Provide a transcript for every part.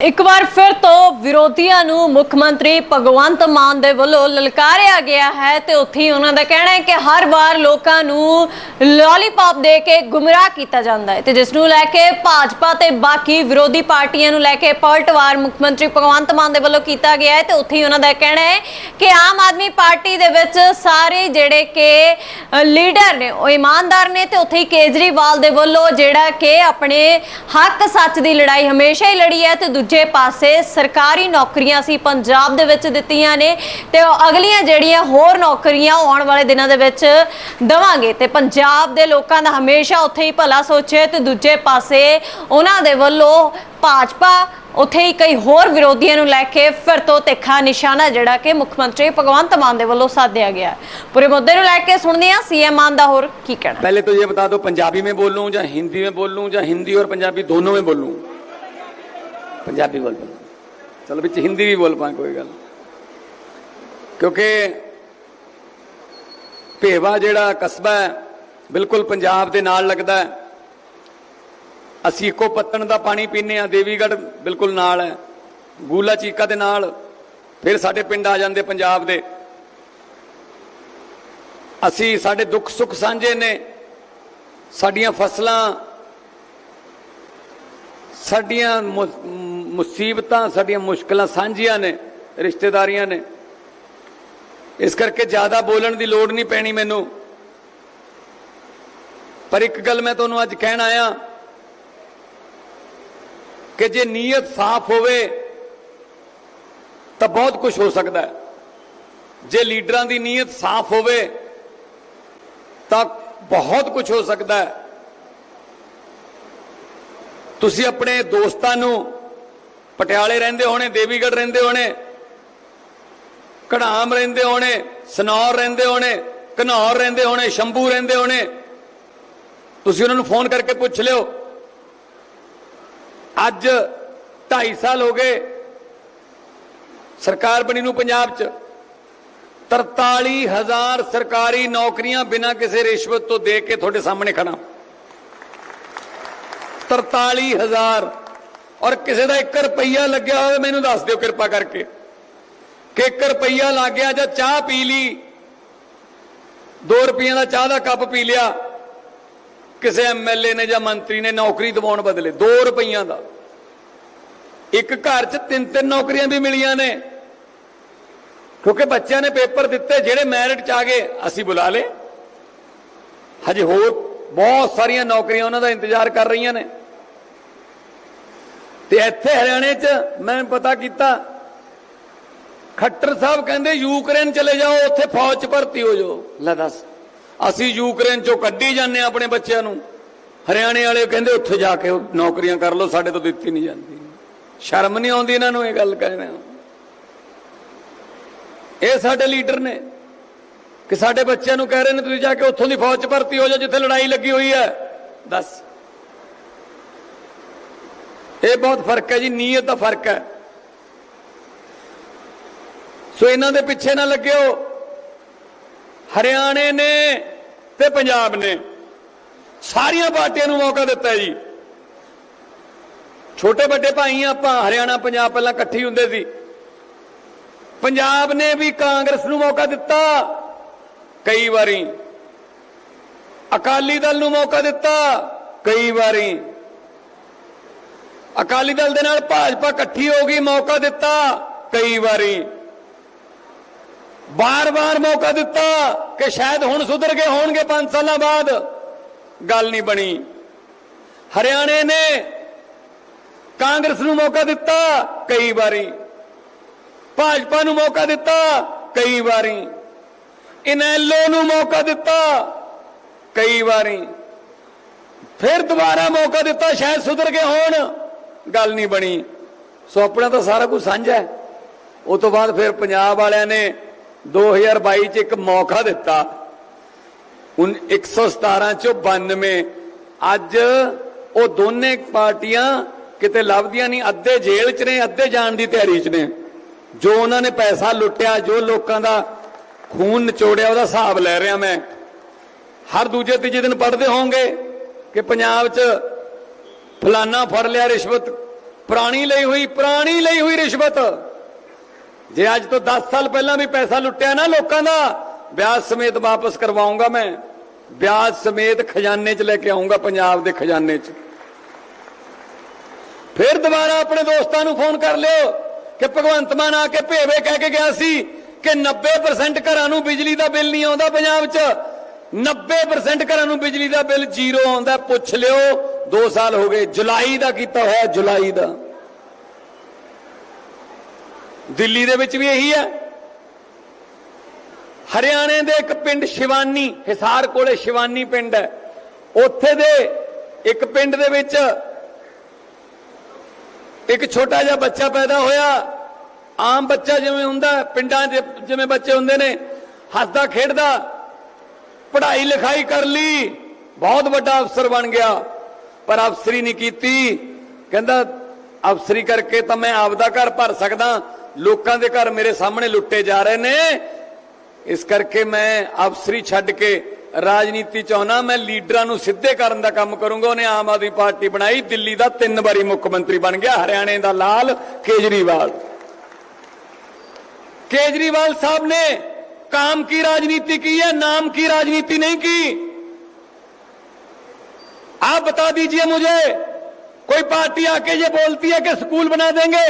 ਇੱਕ ਵਾਰ ਫਿਰ ਤੋਂ ਵਿਰੋਧੀਆਂ ਨੂੰ ਮੁੱਖ ਮੰਤਰੀ ਭਗਵੰਤ ਮਾਨ ਦੇ ਵੱਲੋਂ ਲਲਕਾਰਿਆ ਗਿਆ ਹੈ ਤੇ ਉੱਥੇ ਹੀ ਉਹਨਾਂ ਦਾ ਕਹਿਣਾ ਹੈ ਕਿ ਹਰ ਵਾਰ ਲੋਕਾਂ ਨੂੰ ਲਾਲੀਪੌਪ ਦੇ ਕੇ ਗੁੰਮਰਾਹ ਕੀਤਾ ਜਾਂਦਾ ਹੈ ਤੇ ਜਿਸ ਨੂੰ ਲੈ ਕੇ ਭਾਜਪਾ ਤੇ ਬਾਕੀ ਵਿਰੋਧੀ ਪਾਰਟੀਆਂ ਨੂੰ ਲੈ ਕੇ ਪਲਟਵਾਰ ਮੁੱਖ ਮੰਤਰੀ ਭਗਵੰਤ ਮਾਨ ਦੇ ਵੱਲੋਂ ਕੀਤਾ ਗਿਆ ਹੈ ਤੇ ਉੱਥੇ ਹੀ ਉਹਨਾਂ ਦਾ ਕਹਿਣਾ ਹੈ ਕਿ ਆਮ ਆਦਮੀ ਪਾਰਟੀ ਦੇ ਵਿੱਚ ਸਾਰੇ ਜਿਹੜੇ ਕਿ ਲੀਡਰ ਨੇ, ਉਹ ਇਮਾਨਦਾਰ ਨੇ ਤੇ ਉੱਥੇ ਹੀ ਕੇਜਰੀਵਾਲ ਦੇ ਵੱਲੋਂ ਜਿਹੜਾ ਕਿ ਆਪਣੇ ਹੱਕ ਸੱਚ ਦੀ ਲੜਾਈ ਹਮੇਸ਼ਾ ਹੀ ਲੜੀ ਹੈ ਤੇ ਦੂਜੇ ਪਾਸੇ ਸਰਕਾਰੀ ਨੌਕਰੀਆਂ ਸੀ ਪੰਜਾਬ ਦੇ ਵਿੱਚ ਦਿੱਤੀਆਂ ਨੇ ਤੇ ਅਗਲੀਆਂ ਜਿਹੜੀਆਂ ਹੋਰ ਨੌਕਰੀਆਂ ਆਉਣ ਵਾਲੇ ਦਿਨਾਂ ਦੇ ਵਿੱਚ ਦਵਾਂਗੇ। ਤੇ ਪੰਜਾਬ ਦੇ ਲੋਕਾਂ ਦਾ ਹਮੇਸ਼ਾ ਉੱਥੇ ਹੀ ਭਲਾ ਸੋਚੇ ਤੇ ਦੂਜੇ ਪਾਸੇ ਉਹਨਾਂ ਦੇ ਵੱਲੋਂ ਭਾਜਪਾ ਉੱਥੇ ਹੀ ਕਈ ਹੋਰ ਵਿਰੋਧੀਆਂ ਨੂੰ ਲੈ ਕੇ ਫਿਰ ਤੋਂ ਤਿੱਖਾ ਨਿਸ਼ਾਨਾ ਜਿਹੜਾ ਕਿ ਮੁੱਖ ਮੰਤਰੀ ਭਗਵੰਤ ਮਾਨ ਦੇ ਵੱਲੋਂ ਸਾਧਿਆ ਗਿਆ। ਪੂਰੇ ਮੁੱਦੇ ਨੂੰ ਲੈ ਕੇ ਸੁਣਦੇ ਆ ਸੀਐਮ ਮਾਨ ਦਾ ਹੋਰ ਕੀ ਕਹਿਣਾ। ਪਹਿਲੇ ਤਾਂ ਇਹ ਬਤਾ ਦਿਓ, ਪੰਜਾਬੀ ਮੈਂ ਬੋਲੂੰ ਜਾਂ ਹਿੰਦੀ ਮੈਂ ਬੋਲੂੰ ਜਾਂ ਹਿੰਦੀ ਔਰ ਪੰਜਾਬੀ ਦੋਨੋਂ ਮੈਂ ਬੋਲੂੰ? ਪੰਜਾਬੀ ਬੋਲ ਪਾ। ਚਲੋ ਵਿੱਚ ਹਿੰਦੀ ਵੀ ਬੋਲ ਪਾ, ਕੋਈ ਗੱਲ। ਕਿਉਂਕਿ ਭੇਵਾ ਜਿਹੜਾ ਕਸਬਾ ਹੈ, ਬਿਲਕੁਲ ਪੰਜਾਬ ਦੇ ਨਾਲ ਲੱਗਦਾ ਅਸੀਂ ਇੱਕੋ ਪੱਤਣ ਦਾ ਪਾਣੀ ਪੀਨੇ ਆ ਦੇਵੀਗੜ ਬਿਲਕੁਲ ਨਾਲ ਹੈ। ਗੂਲਾ ਚੀਕਾ ਦੇ ਨਾਲ, ਫਿਰ ਸਾਡੇ ਪਿੰਡ ਆ ਜਾਂਦੇ ਪੰਜਾਬ ਦੇ। ਅਸੀਂ ਸਾਡੇ ਦੁੱਖ ਸੁੱਖ ਸਾਂਝੇ ਨੇ। ਸਾਡੀਆਂ ਫਸਲਾਂ, ਸਾਡੀਆਂ ਮੁਸੀਬਤਾਂ ਸਾਡੀਆਂ ਮੁਸ਼ਕਲਾਂ ਸਾਂਝੀਆਂ ਨੇ, ਰਿਸ਼ਤੇਦਾਰੀਆਂ ਨੇ। ਇਸ ਕਰਕੇ ਜ਼ਿਆਦਾ ਬੋਲਣ ਦੀ ਲੋੜ ਨਹੀਂ ਪੈਣੀ ਮੈਨੂੰ। ਪਰ ਇੱਕ ਗੱਲ ਮੈਂ ਤੁਹਾਨੂੰ ਅੱਜ ਕਹਿਣ ਆਇਆ ਕਿ ਜੇ ਨੀਅਤ ਸਾਫ਼ ਹੋਵੇ, ਤਾਂ ਬਹੁਤ ਕੁਝ ਹੋ ਸਕਦਾ ਹੈ। ਜੇ ਲੀਡਰਾਂ ਦੀ ਨੀਅਤ ਸਾਫ਼ ਹੋਵੇ, ਤਾਂ ਬਹੁਤ ਕੁਝ ਹੋ ਸਕਦਾ ਹੈ। ਤੁਸੀਂ ਆਪਣੇ ਦੋਸਤਾਂ ਨੂੰ ਪਟਿਆਲੇ ਰਹਿੰਦੇ ਹੋਣੇ, ਦੇਵੀਗੜ੍ਹ ਰਹਿੰਦੇ ਹੋਣੇ ਕੜਾਮ ਰਹਿੰਦੇ ਹੋਣੇ, ਸਨੌਰ ਰਹਿੰਦੇ ਹੋਣੇ, ਘਨੌਰ ਰਹਿੰਦੇ ਹੋਣੇ, ਸ਼ੰਭੂ ਰਹਿੰਦੇ ਹੋਣੇ। ਤੁਸੀਂ ਉਹਨਾਂ ਨੂੰ ਫੋਨ ਕਰਕੇ ਪੁੱਛ ਲਿਓ। ਅੱਜ 2.5 ਸਾਲ ਹੋ ਗਏ ਸਰਕਾਰ ਬਣੀ ਨੂੰ ਪੰਜਾਬ 'ਚ। 43000 ਸਰਕਾਰੀ ਨੌਕਰੀਆਂ ਬਿਨਾਂ ਕਿਸੇ ਰਿਸ਼ਵਤ ਤੋਂ ਦੇ ਕੇ ਤੁਹਾਡੇ ਸਾਹਮਣੇ ਖੜਾ 43000 ਔਰ ਕਿਸੇ ਦਾ 1 ਰੁਪਈਆ ਲੱਗਿਆ ਹੋਵੇ, ਮੈਨੂੰ ਦੱਸ ਦਿਓ ਕਿਰਪਾ ਕਰਕੇ। ਕਿ 1 ਰੁਪਈਆ ਲੱਗ ਗਿਆ ਜਾਂ ਚਾਹ ਪੀ ਲਈ 2 ਰੁਪਈਆਂ ਦਾ ਚਾਹ ਦਾ ਕੱਪ ਪੀ ਲਿਆ, ਕਿਸੇ ਐਮਐਲਏ ਨੇ ਜਾਂ ਮੰਤਰੀ ਨੇ ਨੌਕਰੀ ਦਿਵਾਉਣ ਬਦਲੇ 2 ਰੁਪਈਆਂ ਦਾ। ਇੱਕ ਘਰ 'ਚ ਤਿੰਨ ਤਿੰਨ ਨੌਕਰੀਆਂ ਵੀ ਮਿਲੀਆਂ ਨੇ। ਕਿਉਂਕਿ ਬੱਚਿਆਂ ਨੇ ਪੇਪਰ ਦਿੱਤੇ, ਜਿਹੜੇ ਮੈਰਿਟ 'ਚ ਆ ਗਏ, ਅਸੀਂ ਬੁਲਾ ਲਏ। ਹਜੇ ਹੋਰ ਬਹੁਤ ਸਾਰੀਆਂ ਨੌਕਰੀਆਂ ਉਹਨਾਂ ਦਾ ਇੰਤਜ਼ਾਰ ਕਰ ਰਹੀਆਂ ਨੇ। ਤੇ ਇੱਥੇ ਹਰਿਆਣੇ 'ਚ ਮੈਂ ਪਤਾ ਕੀਤਾ ਖੱਟਰ ਸਾਹਿਬ ਕਹਿੰਦੇ ਯੂਕਰੇਨ ਚਲੇ ਜਾਓ ਉੱਥੇ ਫੌਜ 'ਚ ਭਰਤੀ ਹੋ ਜਾਓ। ਲੈ ਦੱਸ। ਅਸੀਂ ਯੂਕਰੇਨ 'ਚੋਂ ਕੱਢੀ ਜਾਂਦੇ ਆਪਣੇ ਬੱਚਿਆਂ ਨੂੰ। ਹਰਿਆਣੇ ਵਾਲੇ ਕਹਿੰਦੇ ਉੱਥੇ ਜਾ ਕੇ ਨੌਕਰੀਆਂ ਕਰ ਲਓ ਸਾਡੇ ਤੋਂ ਦਿੱਤੀ ਨਹੀਂ ਜਾਂਦੀ। ਸ਼ਰਮ ਨਹੀਂ ਆਉਂਦੀ ਇਹਨਾਂ ਨੂੰ ਇਹ ਗੱਲ ਕਹਿਣਾ ਇਹ ਸਾਡੇ ਲੀਡਰ ਨੇ ਕਿ ਸਾਡੇ ਬੱਚਿਆਂ ਨੂੰ ਕਹਿ ਰਹੇ ਨੇ ਤੁਸੀਂ ਜਾ ਕੇ ਉੱਥੋਂ ਦੀ ਫੌਜ 'ਚ ਭਰਤੀ ਹੋ ਜਾਓ ਜਿੱਥੇ ਲੜਾਈ ਲੱਗੀ ਹੋਈ ਹੈ। ਦੱਸ। ਇਹ ਬਹੁਤ ਫ਼ਰਕ ਹੈ ਜੀ, ਨੀਅਤ ਦਾ ਫ਼ਰਕ ਹੈ। ਸੋ ਇਹਨਾਂ ਦੇ ਪਿੱਛੇ ਨਾ ਲੱਗਿਓ। ਹਰਿਆਣੇ ਨੇ ਤੇ ਪੰਜਾਬ ਨੇ ਸਾਰੀਆਂ ਪਾਰਟੀਆਂ ਨੂੰ ਮੌਕਾ ਦਿੱਤਾ ਜੀ। ਛੋਟੇ ਵੱਡੇ ਭਾਈ ਆਪਾਂ ਹਰਿਆਣਾ, ਪੰਜਾਬ ਪਹਿਲਾਂ ਇਕੱਠੀ ਹੁੰਦੇ ਸੀ। ਪੰਜਾਬ ਨੇ ਵੀ ਕਾਂਗਰਸ ਨੂੰ ਮੌਕਾ ਦਿੱਤਾ ਕਈ ਵਾਰੀ। ਅਕਾਲੀ ਦਲ ਨੂੰ ਮੌਕਾ ਦਿੱਤਾ ਕਈ ਵਾਰੀ। ਅਕਾਲੀ ਦਲ ਦੇ ਨਾਲ ਭਾਜਪਾ ਇਕੱਠੀ ਹੋ ਗਈ, ਮੌਕਾ ਦਿੱਤਾ ਕਈ ਵਾਰੀ। ਬਾਰ-ਬਾਰ ਮੌਕਾ ਦਿੱਤਾ ਕਿ ਸ਼ਾਇਦ ਹੁਣ ਸੁਧਰ ਗਏ ਹੋਣਗੇ 5 ਸਾਲਾਂ ਬਾਅਦ। ਗੱਲ ਨਹੀਂ ਬਣੀ। ਹਰਿਆਣੇ ਨੇ ਕਾਂਗਰਸ ਨੂੰ ਮੌਕਾ ਦਿੱਤਾ ਕਈ ਵਾਰੀ। ਭਾਜਪਾ ਨੂੰ ਮੌਕਾ ਦਿੱਤਾ ਕਈ ਵਾਰੀ। ਇਨੈਲੋ ਨੂੰ ਮੌਕਾ ਦਿੱਤਾ ਕਈ ਵਾਰੀ। ਫਿਰ ਦੁਬਾਰਾ ਮੌਕਾ ਦਿੱਤਾ, ਸ਼ਾਇਦ ਸੁਧਰ ਗਏ ਹੋਣ। ਗੱਲ ਨਹੀਂ ਬਣੀ। ਸੋ ਆਪਣਾ ਤਾਂ ਸਾਰਾ ਕੁਝ ਸਾਂਝਾ ਹੈ। ਉਸ ਤੋਂ ਬਾਅਦ ਫਿਰ ਪੰਜਾਬ ਵਾਲਿਆਂ ਨੇ 2022 ਚ ਇੱਕ ਮੌਕਾ ਦਿੱਤਾ। ਉਨ 117 ਚੋਂ 92 ਅੱਜ ਉਹ ਦੋਨੇ ਪਾਰਟੀਆਂ ਕਿਤੇ ਲੱਭਦੀਆਂ ਨਹੀਂ, ਅੱਧੇ ਜੇਲ੍ਹ 'ਚ ਨੇ, ਅੱਧੇ ਜਾਣ ਦੀ ਤਿਆਰੀ 'ਚ ਨੇ। ਜੋ ਉਹਨਾਂ ਨੇ ਪੈਸਾ ਲੁੱਟਿਆ, ਜੋ ਲੋਕਾਂ ਦਾ ਖੂਨ ਨਿਚੋੜਿਆ, ਉਹਦਾ ਹਿਸਾਬ ਲੈ ਰਿਹਾ ਮੈਂ। ਹਰ ਦੂਜੇ ਤੀਜੇ ਦਿਨ ਪੜ੍ਹਦੇ ਹੋਵੋਗੇ ਕਿ ਪੰਜਾਬ 'ਚ ਫਲਾਨਾ ਫੜ ਲਿਆ ਰਿਸ਼ਵਤ। ਪੁਰਾਣੀ ਲਈ ਹੋਈ, ਪੁਰਾਣੀ ਲਈ ਹੋਈ ਰਿਸ਼ਵਤ। ਜੇ ਅੱਜ ਤੋਂ 10 ਸਾਲ ਪਹਿਲਾਂ ਵੀ ਪੈਸਾ ਲੁੱਟਿਆ ਨਾ ਲੋਕਾਂ ਦਾ ਵਿਆਜ ਸਮੇਤ ਵਾਪਸ ਕਰਵਾਉਂਗਾ ਮੈਂ। ਵਿਆਜ ਸਮੇਤ ਖਜ਼ਾਨੇ 'ਚ ਲੈ ਕੇ ਆਉਂਗਾ, ਪੰਜਾਬ ਦੇ ਖਜ਼ਾਨੇ 'ਚ। ਫਿਰ ਦੁਬਾਰਾ ਆਪਣੇ ਦੋਸਤਾਂ ਨੂੰ ਫੋਨ ਕਰ ਲਿਓ ਕਿ ਭਗਵੰਤ ਮਾਨ ਆ ਕੇ ਭੇਵੇ ਕਹਿ ਕੇ ਗਿਆ ਸੀ ਕਿ 90% ਘਰਾਂ ਨੂੰ ਬਿਜਲੀ ਦਾ ਬਿੱਲ ਨਹੀਂ ਆਉਂਦਾ ਪੰਜਾਬ 'ਚ। 90% ਘਰਾਂ ਨੂੰ ਬਿਜਲੀ ਦਾ ਬਿੱਲ ਜ਼ੀਰੋ ਆਉਂਦਾ, ਪੁੱਛ ਲਿਓ। 2 ਸਾਲ ਹੋ ਗਏ, ਜੁਲਾਈ ਦਾ ਕੀਤਾ ਹੋਇਆ, ਜੁਲਾਈ ਦਾ। ਦਿੱਲੀ ਦੇ ਵਿੱਚ ਵੀ ਇਹੀ ਹੈ। ਹਰਿਆਣੇ ਦੇ ਇੱਕ ਪਿੰਡ ਸ਼ਿਵਾਨੀ, ਹਿਸਾਰ ਕੋਲੇ ਸ਼ਿਵਾਨੀ ਪਿੰਡ ਹੈ। ਉੱਥੇ ਦੇ ਇੱਕ ਪਿੰਡ ਦੇ ਵਿੱਚ ਇੱਕ ਛੋਟਾ ਜਿਹਾ ਬੱਚਾ ਪੈਦਾ ਹੋਇਆ। ਆਮ ਬੱਚਾ ਜਿਵੇਂ ਹੁੰਦਾ, ਪਿੰਡਾਂ 'ਚ ਜਿਵੇਂ ਬੱਚੇ ਹੁੰਦੇ ਨੇ, ਹੱਸਦਾ, ਖੇਡਦਾ ਪੜ੍ਹਾਈ ਲਿਖਾਈ ਕਰ ਲਈ, ਬਹੁਤ ਵੱਡਾ ਅਫਸਰ ਬਣ ਗਿਆ। ਪਰ ਅਫਸਰੀ ਨਹੀਂ ਕੀਤੀ ਕਹਿੰਦਾ ਅਫਸਰੀ ਕਰਕੇ ਤਾਂ ਮੈਂ ਆਪਦਾ ਘਰ ਭਰ ਸਕਦਾ ਲੋਕਾਂ ਦੇ ਘਰ ਮੇਰੇ ਸਾਹਮਣੇ ਲੁੱਟੇ ਜਾ ਰਹੇ ਨੇ ਇਸ ਕਰਕੇ ਮੈਂ ਅਫਸਰੀ ਛੱਡ ਕੇ ਰਾਜਨੀਤੀ ਚਾਹਣਾ ਮੈਂ ਲੀਡਰਾਂ ਨੂੰ ਸਿੱਧੇ ਕਰਨ ਦਾ ਕੰਮ ਕਰੂੰਗਾ ਉਹਨੇ ਆਮ ਆਦਮੀ ਪਾਰਟੀ ਬਣਾਈ ਦਿੱਲੀ ਦਾ ਤਿੰਨ ਵਾਰੀ ਮੁੱਖ ਮੰਤਰੀ ਬਣ ਗਿਆ ਹਰਿਆਣੇ ਦਾ ਲਾਲ ਕੇਜਰੀਵਾਲ केजरीवाल साहब ने काम की राजनीति की है नाम की राजनीति नहीं की आप बता दीजिए मुझे। कोई पार्टी आके ये बोलती है कि स्कूल बना देंगे?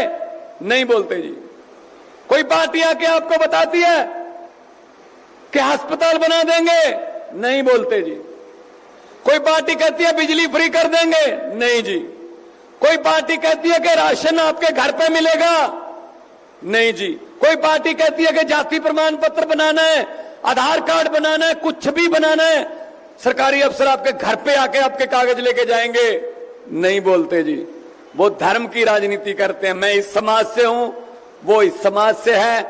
नहीं बोलते जी। कोई पार्टी आके आपको बताती है कि अस्पताल बना देंगे? नहीं बोलते जी। कोई पार्टी कहती है बिजली फ्री कर देंगे? नहीं जी। कोई पार्टी कहती है कि राशन आपके घर पे मिलेगा? नहीं जी। कोई पार्टी कहती है कि जाति प्रमाण पत्र बनाना है, आधार कार्ड बनाना है, कुछ भी बनाना है सरकारी अफसर आपके घर पे आके आपके कागज लेके जाएंगे नहीं बोलते जी वो धर्म की राजनीति करते हैं मैं इस समाज से हूं वो इस समाज से है